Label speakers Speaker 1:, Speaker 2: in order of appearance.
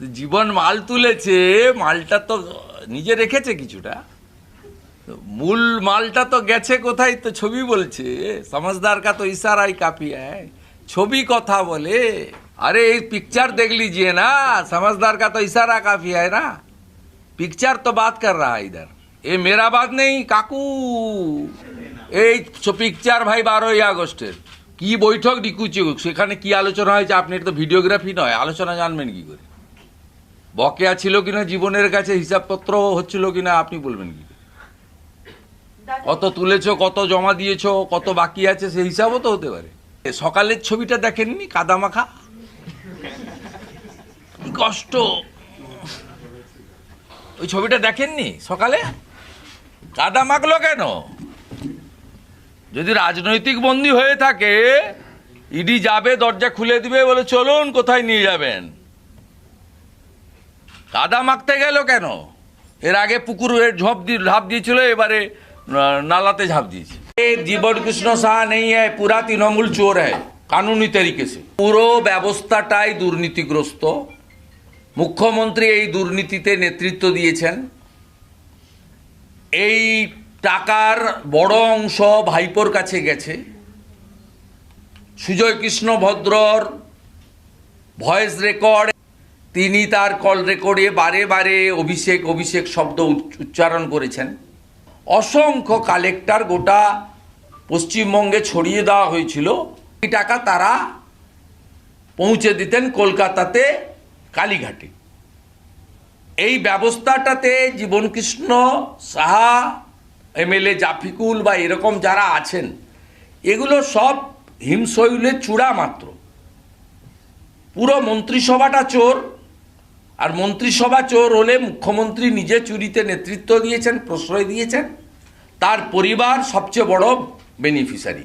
Speaker 1: তো জীবন মাল তুলেছে মালটা তো নিজে রেখেছে কিছুটা তো মূল মালটা তো গেছে কোথায় তো ছবি বলছে समझदार का तो इशारा ही काफी है ছবি কথা বলে अरे एक पिक्चर देख लीजिए ना समझदार का तो इशारा काफी है ना पिक्चर तो बात कर रहा है इधर ये मेरा बात नहीं কাকু এই পিকচার ভাই বারোই আগস্টের কি বৈঠক ডিকুচি সেখানে কি আলোচনা হয়েছে আপনি এটা তো ভিডিওগ্রাফি নয় আলোচনা জানবেন কি করে বকেয়া ছিল কিনা জীবনের কাছে হিসাবপত্র হচ্ছিল কিনা আপনি বলবেন কি? কত তুলেছো কত জমা দিয়েছ কত বাকি আছে সেই হিসাবও তো হতে পারে। সকালের ছবিটা দেখেননি কাদামাখা? কষ্ট। ওই ছবিটা দেখেননি সকালে? কাদা মাখলো কেন? যদি রাজনৈতিক বন্দী হয়ে থাকে ইডি যাবে দরজা খুলে দিবে বলে চলুন কোথায় নিয়ে যাবেন? কাদা মাখতে গেল কেন? এর আগে পুকুরে ঝোপ দিয়ে ঝাঁপ দিয়েছিল, এবারে নালাতে ঝাঁপ দিয়েছে। জীবন কৃষ্ণ সাহা নেই হ্যায় পুরা তৃণমূল চোর হ্যায় কানুনি তরিকে সে। পুরো ব্যবস্থাটাই দুর্নীতিগ্রস্ত। মুখ্যমন্ত্রী এই দুর্নীতিতে নেতৃত্ব দিয়েছেন। এই টাকার বড় অংশ ভাইপোর কাছে গেছে। সুজয় কৃষ্ণ ভদ্রর ভয়েস রেকর্ড তিনি তার কল রেকর্ডে বারে বারে অভিষেক অভিষেক শব্দ উচ্চ- উচ্চারণ করেছেন। অসংখ্য কালেক্টর গোটা পশ্চিমবঙ্গে ছড়িয়ে দেওয়া হয়েছিল। এই টাকা তারা পৌঁছে দিতেন কলকাতাতে কালীঘাটে। এই ব্যবস্থাটাতে জীবনকৃষ্ণ সাহা, এমএলএ জাফিকুল বা এরকম যারা আছেন, এগুলো সব হিমশৈলের চূড়া মাত্র। পুরো মন্ত্রিসভাটা চোর আর মন্ত্রিসভা চোর হলে মুখ্যমন্ত্রী নিজে চুরিতে নেতৃত্ব দিয়েছেন, প্রশ্রয় দিয়েছেন। তার পরিবার সবচেয়ে বড় বেনিফিশিয়ারি